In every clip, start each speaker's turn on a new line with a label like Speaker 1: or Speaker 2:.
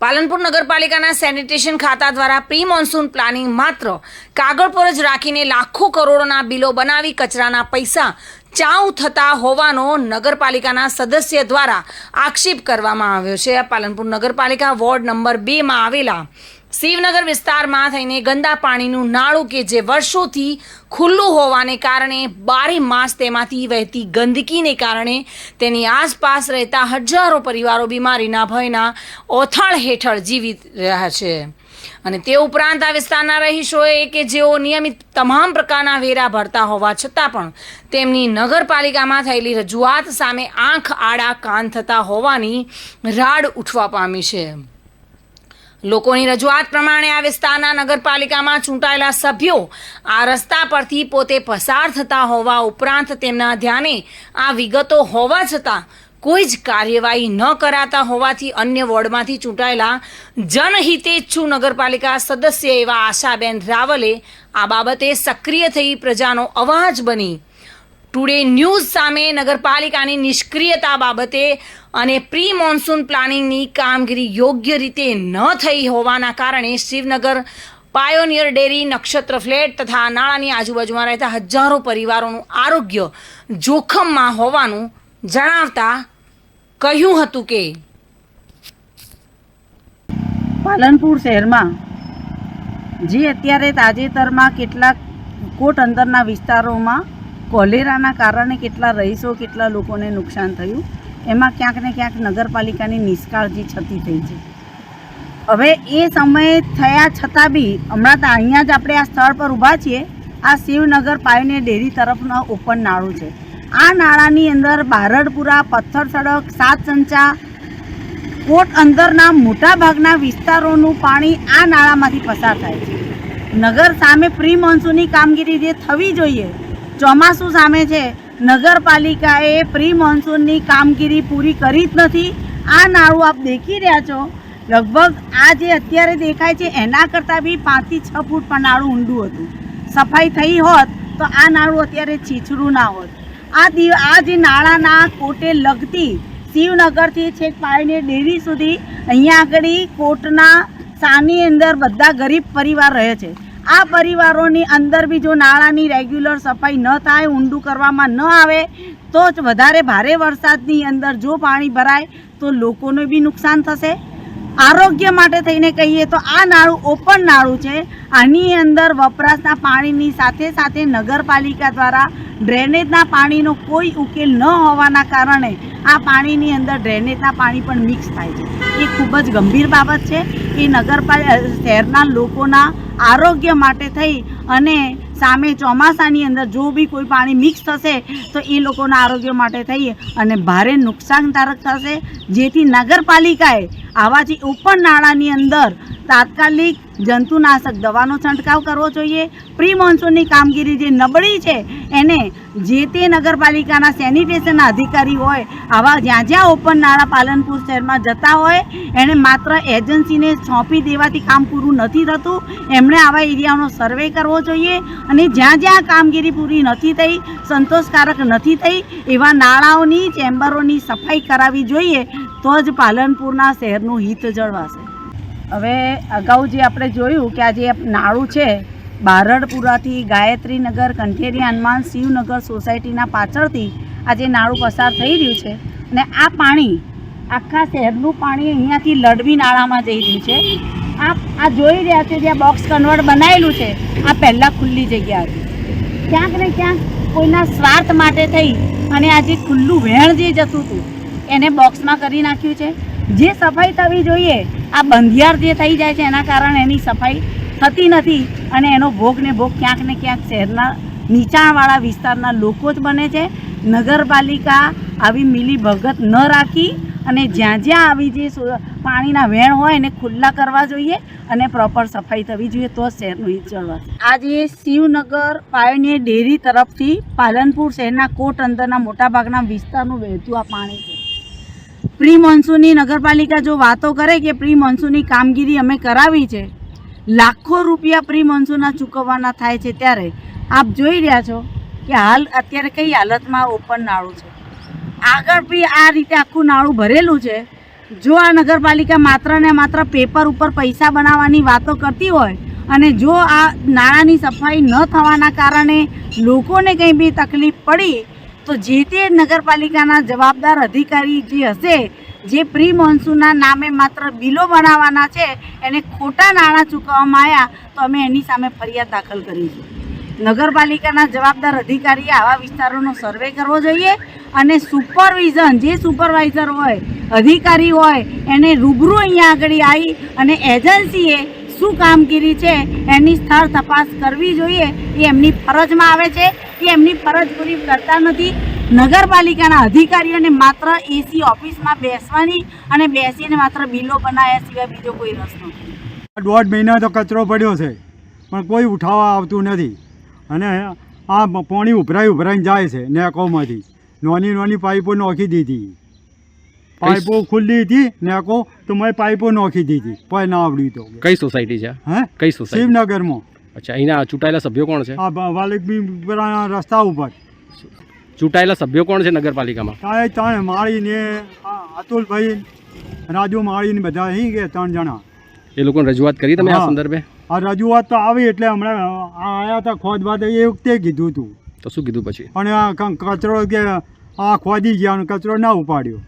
Speaker 1: પાલનપુર નગરપાલિકાના સેનિટેશન ખાતા દ્વારા પ્રી મોન્સૂન પ્લાનિંગ માત્ર કાગળ પર જ રાખીને લાખો કરોડોના બિલો બનાવી કચરાના પૈસા ચાઉ થતા હોવાનો નગરપાલિકાના સદસ્ય દ્વારા આક્ષેપ કરવામાં આવ્યો છે. પાલનપુર નગરપાલિકા વોર્ડ નંબર બેમાં આવેલા શિવનગર વિસ્તારમાં થઈને ગંદા પાણીનું નાળું કે જે વર્ષોથી ખુલ્લું હોવાને કારણે બારે માસ તેમાંથી વહેતી ગંદકીને કારણે તેની આસપાસ રહેતા હજારો પરિવારો બીમારીના ભયના ઓથાળ હેઠળ જીવી રહ્યા છે. અને તે ઉપરાંત આ વિસ્તારના રહીશોએ કે જેઓ નિયમિત તમામ પ્રકારના વેરા ભરતા હોવા છતાં પણ તેમની નગરપાલિકામાં થયેલી રજૂઆત સામે આંખ આડા કાન થતા હોવાની રાડ ઉઠવા પામી છે. લોકોની રજૂઆત પ્રમાણે આ વિસ્તારના નગરપાલિકામાં ચૂંટાયેલા સભ્યો આ રસ્તા પરથી પોતે પસાર થતા હોવા ઉપરાંત તેમના ધ્યાને આ વિગતો હોવા છતાં કોઈ જ કાર્યવાહી ન કરાતા હોવાથી અન્ય વોર્ડમાંથી ચૂંટાયેલા જનહિતેચ્છુ નગરપાલિકા સદસ્ય એવા આશાબેન રાવલે આ બાબતે સક્રિય થઈ પ્રજાનો અવાજ બની ટુડે ન્યૂઝ સામે નગરપાલિકાની નિષ્ક્રિયતા બાબતે અને પ્રી મોન્સૂન પ્લાનિંગની કામગીરી યોગ્ય રીતે ન થઈ હોવાના કારણે Shivnagar pioneer dairy Nakshatra flat તથા નાળાની આજુબાજુમાં રહેતા હજારો પરિવારોનું આરોગ્ય જોખમમાં હોવાનું જણાવતા કહ્યું હતું કે
Speaker 2: પાલનપુર શહેરમાં જે અત્યારે તાજેતરમાં કેટલાક કોટ અંદરના વિસ્તારોમાં કોલેરાના કારણે કેટલા રહીશો, કેટલા લોકોને નુકસાન થયું? એમાં ક્યાંક ને ક્યાંક નગરપાલિકાની નિષ્કાળજી છતી થઈ છે. હવે એ સમયે થયા છતાં બી, હમણાં તો અહીંયા જ આપણે આ સ્થળ પર ઊભા છીએ. આ શિવનગર પાયોનિયર ડેરી તરફનો ઓપન નાળું છે. આ નાળાની અંદર બારડપુરા, પથ્થર સડક, સાત સંચા, કોટ અંદરના મોટા ભાગના વિસ્તારોનું પાણી આ નાળામાંથી પસાર થાય છે. નગર સામે પ્રી મોન્સૂનની કામગીરી જે થવી જોઈએ ચોમાસું સામે છે. નગરપાલિકાએ પ્રી મોન્સૂનની કામગીરી પૂરી કરી જ નથી. આ નાળું આપ દેખી રહ્યા છો. લગભગ આ જે અત્યારે દેખાય છે, એના કરતાં બી પાંચથી છ ફૂટ પણ નાળું ઊંડું હતું. સફાઈ થઈ હોત તો આ નાળું અત્યારે છીછરું ના હોત. આ દિવ, આ જે નાળાના કોટે લગતી શિવનગરથી છેક પાડીને ડેરી સુધી અહીંયા આગળ કોટના સાની અંદર બધા ગરીબ પરિવાર રહે છે. આ પરિવારોની અંદર બી જો નાળાની રેગ્યુલર સફાઈ ન થાય, ઊંડું કરવામાં ન આવે, તો જ વધારે ભારે વરસાદની અંદર જો પાણી ભરાય, તો લોકોને બી નુકસાન થશે. આરોગ્ય માટે થઈને કહીએ તો આ નાળું ઓપન નાળું છે. આની અંદર વપરાશના પાણીની સાથે સાથે નગરપાલિકા દ્વારા ડ્રેનેજના પાણીનો કોઈ ઉકેલ ન હોવાના કારણે આ પાણીની અંદર ડ્રેનેજના પાણી પણ મિક્સ થાય છે. એ ખૂબ જ ગંભીર બાબત છે. એ નગરપાલિકા શહેરના લોકોના આરોગ્ય માટે થઈ અને સામે ચોમાસાની અંદર જો બી કોઈ પાણી મિક્સ થશે, તો એ લોકોના આરોગ્ય માટે થઈ અને ભારે નુકસાનકારક થશે. જેથી નગરપાલિકાએ આવા જે ઓપન નાળાની અંદર તાત્કાલિક જંતુનાશક દવાનો છંટકાવ કરવો જોઈએ. પ્રી મોન્સૂનની કામગીરી જે નબળી છે, એને જે તે નગરપાલિકાના સેનિટેશનના અધિકારી હોય, આવા જ્યાં જ્યાં ઓપન નાળા પાલનપુર શહેરમાં જતા હોય, એણે માત્ર એજન્સીને સોંપી દેવાથી કામ પૂરું નથી થતું. એમણે આવા એરિયાનો સર્વે કરવો જોઈએ અને જ્યાં જ્યાં કામગીરી પૂરી નથી થઈ, સંતોષકારક નથી થઈ, એવા નાળાઓની, ચેમ્બરોની સફાઈ કરાવવી જોઈએ, તો જ પાલનપુરના શહેરનું હિત જળવાશે. હવે અગાઉ જે આપણે જોયું કે આ જે નાળું છે, બારડપુરાથી ગાયત્રીનગર, કંઠેરી, હનુમાન શિવનગર સોસાયટીના પાછળથી આ જે નાળું પસાર થઈ રહ્યું છે અને આ પાણી, આખા શહેરનું પાણી અહીંયાથી લડવી નાળામાં જઈ રહ્યું છે. આ આ જોઈ રહ્યા છે જ્યાં બોક્સ કન્વર્ટ બનાવેલું છે, આ પહેલાં ખુલ્લી જગ્યા હતી. ક્યાંક ને ક્યાંક કોઈના સ્વાર્થ માટે થઈ અને આ જે ખુલ્લું વહેણ જે જતું હતું, એને બોક્સમાં કરી નાખ્યું છે. જે સફાઈ થવી જોઈએ આ બંધિયાર જે થઈ જાય છે, એના કારણે એની સફાઈ થતી નથી અને એનો ભોગ ને ભોગ ક્યાંક ને ક્યાંક શહેરના નીચાણવાળા વિસ્તારના લોકો જ બને છે. નગરપાલિકા આવી મિલી ભગત ન રાખી અને જ્યાં જ્યાં આવી જે પાણીના વેણ હોય એને ખુલ્લા કરવા જોઈએ અને પ્રોપર સફાઈ થવી જોઈએ તો શહેરનું હિત જળવાશે આજે શિવનગર પાયોનિયર ડેરી તરફથી પાલનપુર શહેરના કોટ અંદરના મોટાભાગના વિસ્તારનું વહેતું આ પાણી છે. પ્રી મોન્સૂનની નગરપાલિકા જો વાતો કરે કે પ્રી મોન્સૂનની કામગીરી અમે કરાવી છે, લાખો રૂપિયા પ્રી મોન્સૂનના ચૂકવવાના થાય છે ત્યારે આપ જોઈ રહ્યા છો કે હાલ અત્યારે કઈ હાલતમાં ઓપન નાળું છે. આગળ બી આ રીતે આખું નાળું ભરેલું છે. જો આ નગરપાલિકા માત્ર ને માત્ર પેપર ઉપર પૈસા બનાવવાની વાતો કરતી હોય અને જો આ નાણાંની સફાઈ ન થવાના કારણે લોકોને કંઈ બી તકલીફ પડી તો જે તે નગરપાલિકાના જવાબદાર અધિકારી જે હશે, જે પ્રી મોન્સૂનના નામે માત્ર બિલો બનાવવાના છે, એને ખોટા નાણાં ચૂકવવામાં આવ્યા, તો અમે એની સામે ફરિયાદ દાખલ કરીશું નગરપાલિકાના જવાબદાર અધિકારીએ આવા વિસ્તારોનો સર્વે કરવો જોઈએ અને સુપરવિઝન, જે સુપરવાઇઝર હોય, અધિકારી હોય, એને રૂબરૂ અહીંયા આગળ આવી અને એજન્સીએ શું કામગીરી છે, એની સ્થળ તપાસ કરવી જોઈએ, એ એમની ફરજમાં આવે છે. એ એમની ફરજ પૂરી કરતા નથી. નગરપાલિકાના અધિકારીઓને માત્ર એસી ઓફિસમાં બેસવાની અને બેસીને માત્ર બિલો બનાવ્યા સિવાય બીજો કોઈ રસ્તો નથી.
Speaker 3: દોઢ મહિના તો કચરો પડ્યો છે પણ કોઈ ઉઠાવવા આવતું નથી. અને આ પાણી ઉભરાઈ ઉભરાઈને જાય છે નેકોમાંથી. નાની નાની પાઇપો નોખી દીધી. પાઇપો ખુલ્લી હતી નેકો તો મેં પાઇપો નોખી દીધી. કોઈ ના આવડ્યું તો.
Speaker 4: કઈ સોસાયટી છે?
Speaker 3: હે?
Speaker 4: કઈ સોસાયટી?
Speaker 3: શિવનગરમાં.
Speaker 4: અચ્છા અહીંના ચૂંટાયેલા સભ્યો કોણ છે?
Speaker 3: આ બ- વાલકબી રસ્તા ઉપર.
Speaker 4: ચૂંટાયેલા સભ્યો કોણ છે નગરપાલિકામાં?
Speaker 3: કાંઈ ત્રણ માળીને આ અતુલભાઈ રાજુ માળીને બધા અહીં ગયા ત્રણ જણા.
Speaker 4: એ લોકોને રજૂઆત કરી તમે આ સંદર્ભે?
Speaker 3: આ રજૂઆત તો આવી એટલે હમણાં આવ્યા હતા ખોદવા તો એ વખતે કીધું હતું.
Speaker 4: તો શું કીધું પછી?
Speaker 3: પણ આ ક- કચરો કે આ ખોદી ગયા કચરો ના ઉપાડ્યો.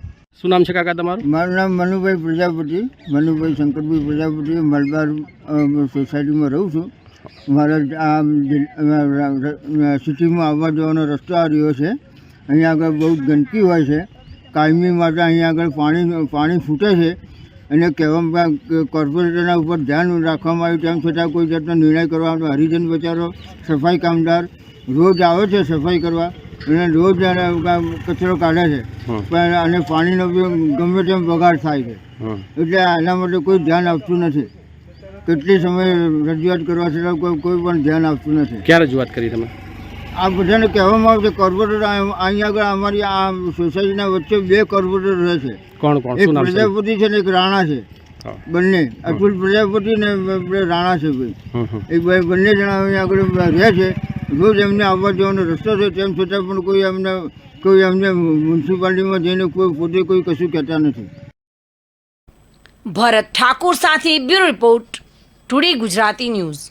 Speaker 4: શું નામ છે કાકા તમારું?
Speaker 5: મારું નામ મનુભાઈ પ્રજાપતિ મનુભાઈ શંકરભાઈ પ્રજાપતિ મલબાર સોસાયટીમાં રહું છું. મારા આ સિટીમાં આવવા જવાનો રસ્તો આ રહ્યો છે. અહીંયા આગળ બહુ ગંદકી હોય છે. કાયમી માટે અહીંયા આગળ પાણી પાણી ફૂટે છે. અને કહેવામાં કોર્પોરેટરના ઉપર ધ્યાન રાખવામાં આવ્યું તેમ છતાં કોઈ જાતનો નિર્ણય કરવામાં તો હરિજન બચારો સફાઈ કામદાર રોજ આવે છે સફાઈ કરવા. અને રોજ કચરો કાઢે છે. પણ અને પાણીનો બી ગમે તેમ બગાડ થાય છે. એટલે આના માટે કોઈ ધ્યાન આપતું નથી. કેટલી સમય રજૂઆત કરવા છતાં કોઈ કોઈ પણ ધ્યાન આપતું નથી.
Speaker 4: ક્યાં રજૂઆત કરી તમે?
Speaker 5: આ બધાને કહેવામાં આવશે કોર્પોરેટર અહીંયા આગળ અમારી આ સોસાયટીના વચ્ચે બે કોર્પોરેટર રહે છે.
Speaker 4: કોણ કોણ?
Speaker 5: એક પ્રજાપતિ છે ને એક રાણા છે. બંને. અતુલ પ્રજાપતિ ને રાણા છે ભાઈ.
Speaker 4: હમ.
Speaker 5: ભાઈ બંને જણા અહીંયા આગળ રહે છે. રોજ એમને આવવા જવાનો રસ્તો છે. તેમ છતાં પણ કોઈ એમને કોઈ એમને મ્યુનિસિપાલિટીમાં જઈને કોઈ પોતે કોઈ કશું કહેતા નથી.
Speaker 1: ભરત ઠાકુર સાથે bureau report. Today Gujarati news